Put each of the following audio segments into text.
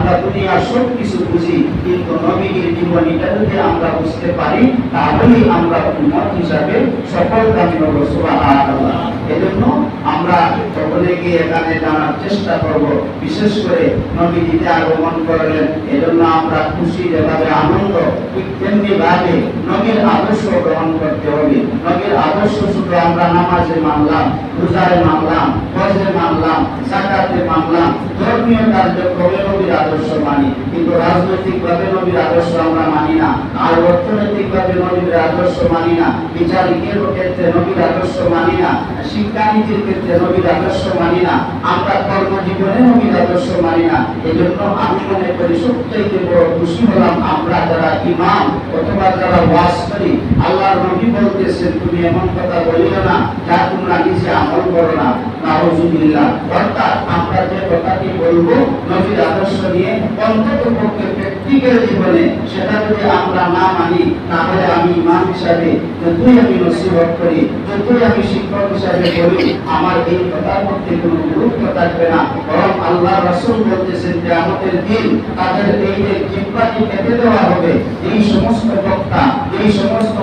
আমরা দুনিয়ার সব কিছু বুঝি, কিন্তু নবীর জীবনীটা যদি আমরা বুঝতে পারি, তাহলেই আমরা উন্মত হিসাবে সফল কামী হব এজন্য আমরা সকলে গিয়ে এখানে জানার চেষ্টা করব, বিশেষ করে নবী দিতে আগমন করলেন, এজন্য আমরা খুশি যেভাবে আনন্দ, ঠিক তেমনি ভাবে নবীর আদর্শ গ্রহণ করতে হবে। নবীর আদর্শ শুধু আমরা নামাজে মানলাম, রোজায় মানলাম, হজে মানলাম জাকাতে মানলাম, ধর্মীয় কার্যক্রমে নবীর আদর্শ মানি। কিন্তু রাজনৈতিক ভাবে নবীর আদর্শ আমরা মানি না। আর অর্থনৈতিক ভাবে নবীর আদর্শ মানি না। বিচারিকের ক্ষেত্রে নবীর আদর্শ মানি না। শিক্ষানীতির ক্ষেত্রে নবীর আদর্শ মানি না। আমরা কর্মজীবনে নবীর আদর্শ মানি না। এজন্য আমি মনে করি সবচাইতে বড় খুশি হলাম আমরা যারা ইমাম অথবা যারা ওয়াজ করি আল্লাহর নবী বলতেছেন, তুমি এমন কথা বলিও না যা তোমরা নিজে আমল করো না। নাউজুবিল্লাহ। অর্থাৎ আমরা যে কথাটি বলব, নবীর আদর্শ নিয়ে অন্তত পক্ষে জীবনে সেটা যদি আমরা না মানি, তাহলে আমি ইমাম হিসাবে যতই আমি নসিহত করি, যতই আমি শিক্ষক হিসাবে বলি, আমার এই কথার মধ্যে কোনো গুরুত্ব থাকবে না। বরং আল্লাহ রাসূল বলতেছেন যে, আমাদের দিন তাদের এই যে কেটে দেওয়া হবে। এই সমস্ত বক্তা, এই সমস্ত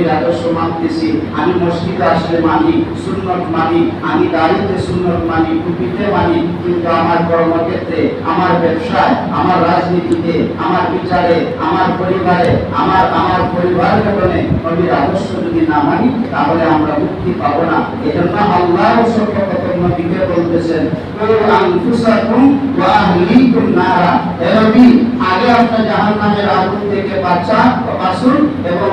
নবীর আদর্শ মানতেছি। আমি মসজিদে আসলে মানি, সুন্নত মানি, আমি দাঁড়িতে সুন্নত মানি, টুপিতে মানি, কিন্তু আমার কর্মক্ষেত্রে, আমার ব্যবসায়, আমার রাজনীতিতে, আমার বিচারে, আমার পরিবারে, আমার আমার পরিবার গঠনে নবীর আদর্শ যদি না মানি, তাহলে আমরা মুক্তি পাবো না। এজন্য আল্লাহ নবীকে বলতেছেন আগে আপনার জাহান্নামের আগুন থেকে বাঁচা, বাঁচুন এবং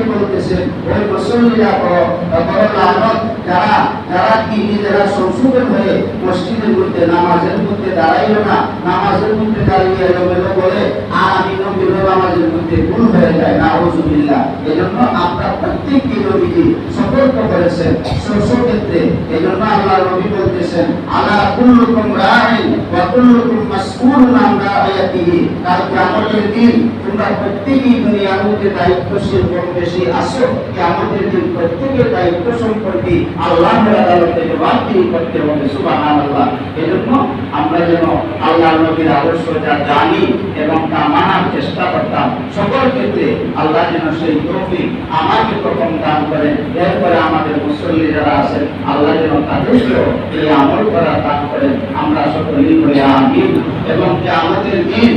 বলতেছেন ওই মুসল্লিরা লানত যারা যারা কি নিজেরা সংশোধন হয়ে মসজিদের মধ্যে নামাজের মধ্যে দাঁড়াইল না, নামাজের মধ্যে দাঁড়িয়ে এলোমেলো বলে আর আমি নবীর নামাজের মধ্যে ভুল আল্লাহ আলা কুল্লুকুম আন রাইয়াতিহি কিয়ামতের দিন তোমরা প্রত্যেকেই দায়িত্বশীল কম বেশি আসো কিয়ামতের দিন প্রত্যেকের দায়িত্ব সম্পর্কে আল্লাহর আদালতে করতে হবে, সুবহানাল্লাহ। এজন্য আমরা যেন আল্লাহর নবীর আদর্শ যা জানি এবং তা মানার চেষ্টা করতাম। সকল ক্ষেত্রে আল্লাহ যেন সেই আমাকে প্রথম দান করেন। এরপরে আমাদের মুসল্লি যারা আছেন, আল্লাহ যেন তাদেরকেও এই আমল দান করেন। আমরা সকলেই এবং আমাদের দিন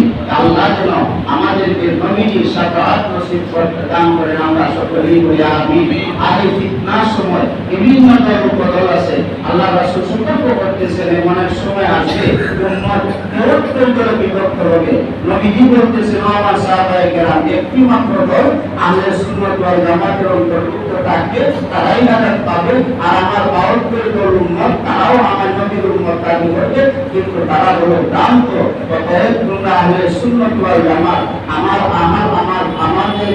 আল্লাহ যেন আমাদেরকে নবীজি সাফাত নসিব করতে দান করেন, আমরা সকলেই বলি আমিন। আর এই ফিতনার সময় বিভিন্ন ধরনের বদল আছে। আল্লাহ রাসূল সতর্ক করতেছেন এমন সময় আসবে। উম্মত নিরন্তর করে বিভক্ত হবে, নবীজি একটি মাত্র দল আহলে সুন্নাত ওয়াল জামাতের অন্তর্ভুক্ত থাকবে, তারাই নাজাত পাবে আমার বাহাত্তর দল উম্মত আমার নবীর উম্মত দাবি করবে, কিন্তু তারা হলো ভ্রান্ত। অতএব তোমরা আহলে সুন্নাত ওয়াল জামাত, আমার আমার আমার, আমাদের